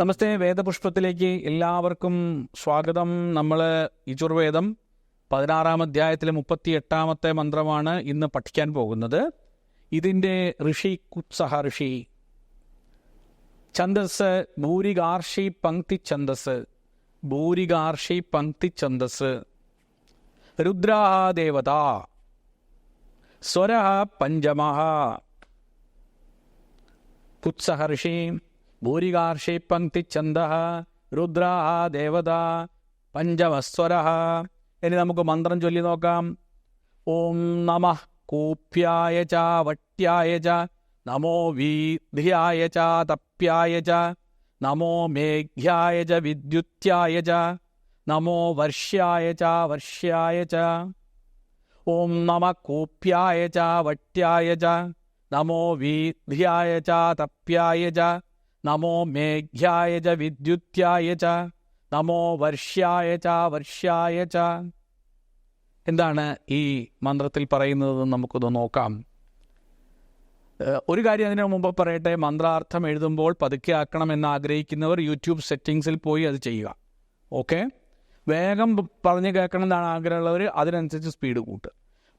നമസ്തേ വേദപുഷ്പത്തിലേക്ക് എല്ലാവർക്കും സ്വാഗതം. നമ്മൾ യജുർവേദം പതിനാറാം അധ്യായത്തിലെ മുപ്പത്തി എട്ടാമത്തെ മന്ത്രമാണ് ഇന്ന് പഠിക്കാൻ പോകുന്നത്. ഇതിന്റെ ഋഷി കുത്സഹ ഋഷി ഛന്ദസ് ഭൂരികാർഷി പങ്ക്തി ഛന്ദസ് ഭൂരികാർഷി പങ്ക്തി ഛന്ദസ് രുദ്രാ ദേവത സ്വര കുത്സഹ ഋഷി ഭൂരികാർഷി പങ്ക്തി ഛന്ദ രുദ്ര ദേവത പഞ്ചമസ്വര. ഇനി നമുക്ക് മന്ത്രം ചൊല്ലി നോക്കാം. ഓം നമ കൂപ്യായ ച വട്യായ ച നമോ വീധ്യായ ച തപ്യായ ച നമോ മേഘ്യായ ച വിദ്യുത്യായ ച നമോ വർഷ്യായ ച വർഷ്യായ ച. ഓം നമ കൂപ്യായ ച വട്യായ ച നമോ വീധ്യായ ച തപ്യായ ച നമോ മേഘ്യായ ച വിദ്യുത്യായ ച നമോ വർഷ്യായ ച വർഷ്യായ ച. എന്താണ് ഈ മന്ത്രത്തിൽ പറയുന്നത് നമുക്കൊന്ന് നോക്കാം. ഒരു കാര്യം അതിനു മുമ്പ് പറയട്ടെ മന്ത്രാർത്ഥം എഴുതുമ്പോൾ പതുക്കെ ആക്കണം എന്ന് ആഗ്രഹിക്കുന്നവർ യൂട്യൂബ് സെറ്റിങ്സിൽ പോയി അത് ചെയ്യുക. ഓക്കെ? വേഗം പറഞ്ഞു കേൾക്കണം എന്നാണ് ആഗ്രഹമുള്ളവർ അതിനനുസരിച്ച് സ്പീഡ് കൂട്ടുക.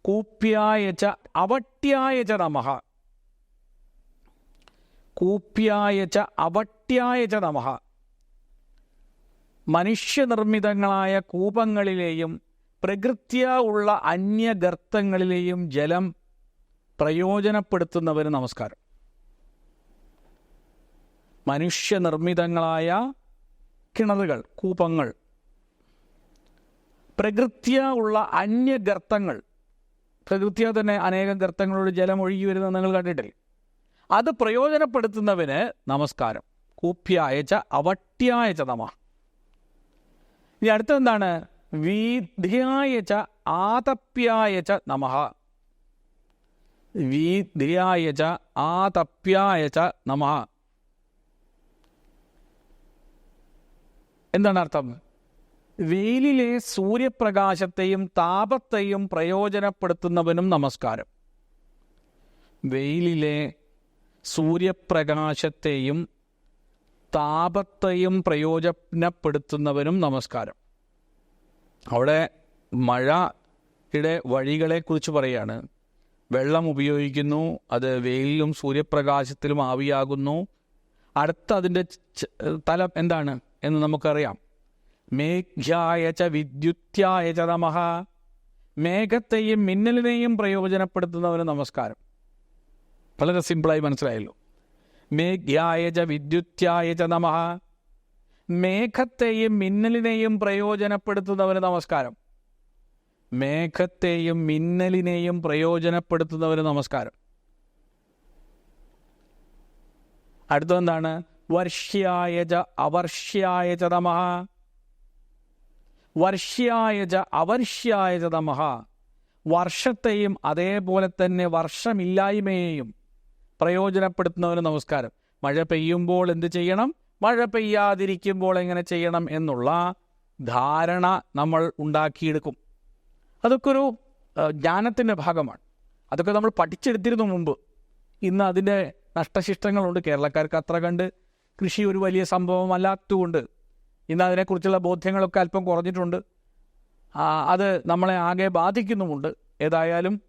കൂപ്പിയായ ച നമഹ കൂപ്യായ ച അവട്യായ ച നമഹ മനുഷ്യനിർമ്മിതങ്ങളായ കൂപങ്ങളിലെയും പ്രകൃത്യ ഉള്ള അന്യഗർത്തങ്ങളിലെയും ജലം പ്രയോജനപ്പെടുത്തുന്നവന് നമസ്കാരം. മനുഷ്യനിർമ്മിതങ്ങളായ കിണറുകൾ കൂപങ്ങൾ പ്രകൃത്യാ ഉള്ള അന്യഗർത്തങ്ങൾ പ്രകൃത്യാ തന്നെ അനേകം ഗർത്തങ്ങളോട് ജലം ഒഴുകി വരുന്നത് നിങ്ങൾ കണ്ടിട്ടില്ലേ? അത് പ്രയോജനപ്പെടുത്തുന്നവന് നമസ്കാരം. കൂപ്യായച്ച അവട്യായച്ച നമ. ഇനി അടുത്തെന്താണ്? വീധ്യായച്ച ആതപ്യായച്ച നമഃ. വീധ്യായച്ച ആതപ്യായച്ച നമ. എന്താണ് അർത്ഥം? വെയിലിലെ സൂര്യപ്രകാശത്തെയും താപത്തെയും പ്രയോജനപ്പെടുത്തുന്നവനും നമസ്കാരം. വെയിലിലെ സൂര്യപ്രകാശത്തെയും താപത്തെയും പ്രയോജനപ്പെടുത്തുന്നവനും നമസ്കാരം. അവിടെ മഴയുടെ വഴികളെക്കുറിച്ച് പറയാണ്. വെള്ളം ഉപയോഗിക്കുന്നു അത് വെയിലും സൂര്യപ്രകാശത്തിലും ആവിയാകുന്നു. അടുത്ത അതിന്റെ തലം എന്താണ് എന്ന് നമുക്കറിയാം. മേഘ്യായ ച വിദ്യുത്യായ ച നമഃ. മേഘത്തെയും മിന്നലിനെയും പ്രയോജനപ്പെടുത്തുന്നവന് നമസ്കാരം. വളരെ സിമ്പിളായി മനസ്സിലായല്ലോ. മേഘ്യായജ വിദ്യുത്യായജ നമ. മേഘത്തെയും മിന്നലിനെയും പ്രയോജനപ്പെടുത്തുന്നവന് നമസ്കാരം. മേഘത്തെയും മിന്നലിനെയും പ്രയോജനപ്പെടുത്തുന്നവന് നമസ്കാരം. അടുത്തെന്താണ് വർഷ്യായജ അവർഷ്യായജ നമ. വർഷ്യായജ അവർഷ്യായജ നമഃ. വർഷത്തെയും അതേപോലെ തന്നെ വർഷമില്ലായ്മയെയും പ്രയോജനപ്പെടുത്തുന്നവന് നമസ്കാരം. മഴ പെയ്യുമ്പോൾ എന്ത് ചെയ്യണം? മഴ പെയ്യാതിരിക്കുമ്പോൾ എങ്ങനെ ചെയ്യണം എന്നുള്ള ധാരണ നമ്മൾ ഉണ്ടാക്കിയെടുക്കും. അതൊക്കെ ഒരു ജ്ഞാനത്തിന്റെ ഭാഗമാണ്. അതൊക്കെ നമ്മൾ പഠിച്ചെടുത്തിരുന്നു മുമ്പ്. ഇന്ന് അതിന്റെ നഷ്ടശിഷ്ടങ്ങളുണ്ട്. കേരളക്കാർക്ക് അത്ര കണ്ട് കൃഷി ഒരു വലിയ സംഭവമല്ലാത്തതുകൊണ്ട് ഇന്ന് അതിനെക്കുറിച്ചുള്ള ബോധ്യങ്ങളൊക്കെ അല്പം കുറഞ്ഞിട്ടുണ്ട്. അത് നമ്മളെ ആകെ ബാധിക്കുന്നുമുണ്ട്. ഏതായാലും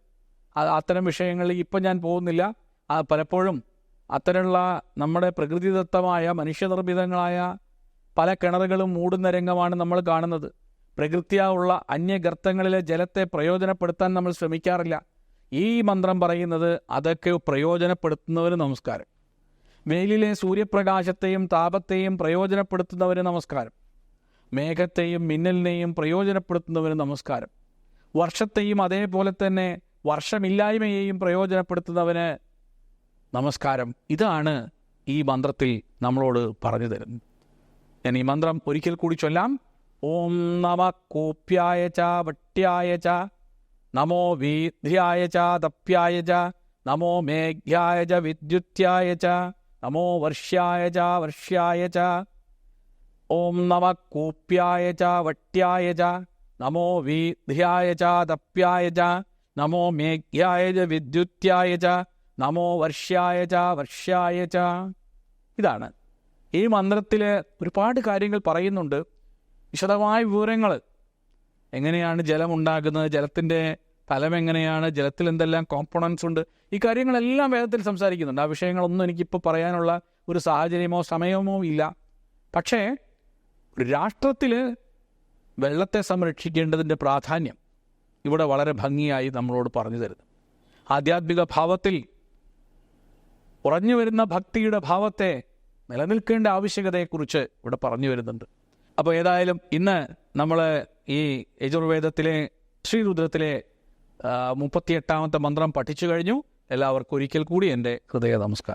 അത്തരം വിഷയങ്ങളിൽ ഇപ്പം ഞാൻ പോകുന്നില്ല. പലപ്പോഴും അത്തരമുള്ള നമ്മുടെ പ്രകൃതിദത്തമായ മനുഷ്യനിർമ്മിതങ്ങളായ പല കിണറുകളും മൂടുന്ന രംഗമാണ് നമ്മൾ കാണുന്നത്. പ്രകൃത്യാ അന്യഗർത്തങ്ങളിലെ ജലത്തെ പ്രയോജനപ്പെടുത്താൻ നമ്മൾ ശ്രമിക്കാറില്ല. ഈ മന്ത്രം പറയുന്നത് അതൊക്കെ പ്രയോജനപ്പെടുത്തുന്നവന് നമസ്കാരം. വെയിലിലെ സൂര്യപ്രകാശത്തെയും താപത്തെയും പ്രയോജനപ്പെടുത്തുന്നവന് നമസ്കാരം. മേഘത്തെയും മിന്നലിനെയും പ്രയോജനപ്പെടുത്തുന്നവന് നമസ്കാരം. വർഷത്തെയും അതേപോലെ തന്നെ വർഷമില്ലായ്മയെയും പ്രയോജനപ്പെടുത്തുന്നവന് നമസ്കാരം. ഇതാണ് ഈ മന്ത്രത്തിൽ നമ്മളോട് പറഞ്ഞു തരുന്നത്. ഞാൻ ഈ മന്ത്രം ഒരിക്കൽ കൂടി ചൊല്ലാം. ഓം നമ കൂപ്യായ ച വട്ട്യായ ച നമോ വീധ്യായ ച തപ്യായ ച നമോ മേഘ്യായ ച വിദ്യുത്യായ ച നമോ വർഷ്യായ ച വർഷ്യായ ച ഓം നമ കൂപ്യായ ച വട്ട്യായ ച നമോ വീധ്യായ ച തപ്യായ ച നമോ മേഘ്യായ ച വിദ്യുത്യായ ച നമോ വർഷ്യായ ച വർഷ്യായ ച. ഇതാണ്. ഈ മന്ത്രത്തിൽ ഒരുപാട് കാര്യങ്ങൾ പറയുന്നുണ്ട്. വിശദമായ വിവരങ്ങൾ എങ്ങനെയാണ് ജലം ഉണ്ടാകുന്നത് ജലത്തിന്റെ ഫലം എങ്ങനെയാണ്? ജലത്തിൽ എന്തെല്ലാം കോമ്പണൻസ് ഉണ്ട്? ഈ കാര്യങ്ങളെല്ലാം വേദത്തിൽ സംസാരിക്കുന്നുണ്ട്. ആ വിഷയങ്ങളൊന്നും എനിക്കിപ്പോൾ പറയാനുള്ള ഒരു സാഹചര്യമോ സമയമോ ഇല്ല. പക്ഷേ ഒരു രാഷ്ട്രത്തിൽ വെള്ളത്തെ സംരക്ഷിക്കേണ്ടതിന്റെ പ്രാധാന്യം ഇവിടെ വളരെ ഭംഗിയായി നമ്മളോട് പറഞ്ഞു തരുന്നു. ആധ്യാത്മിക ഭാവത്തിൽ കുറഞ്ഞു വരുന്ന ഭക്തിയുടെ ഭാവത്തെ നിലനിൽക്കേണ്ട ആവശ്യകതയെക്കുറിച്ച് ഇവിടെ പറഞ്ഞു വരുന്നുണ്ട്. അപ്പോൾ ഏതായാലും ഇന്ന് നമ്മൾ ഈ യജുർവേദത്തിലെ ശ്രീരുദ്രത്തിലെ മുപ്പത്തിയെട്ടാമത്തെ മന്ത്രം പഠിച്ചു കഴിഞ്ഞു. എല്ലാവർക്കും ഒരിക്കൽ കൂടി എന്റെ ഹൃദയ നമസ്കാരം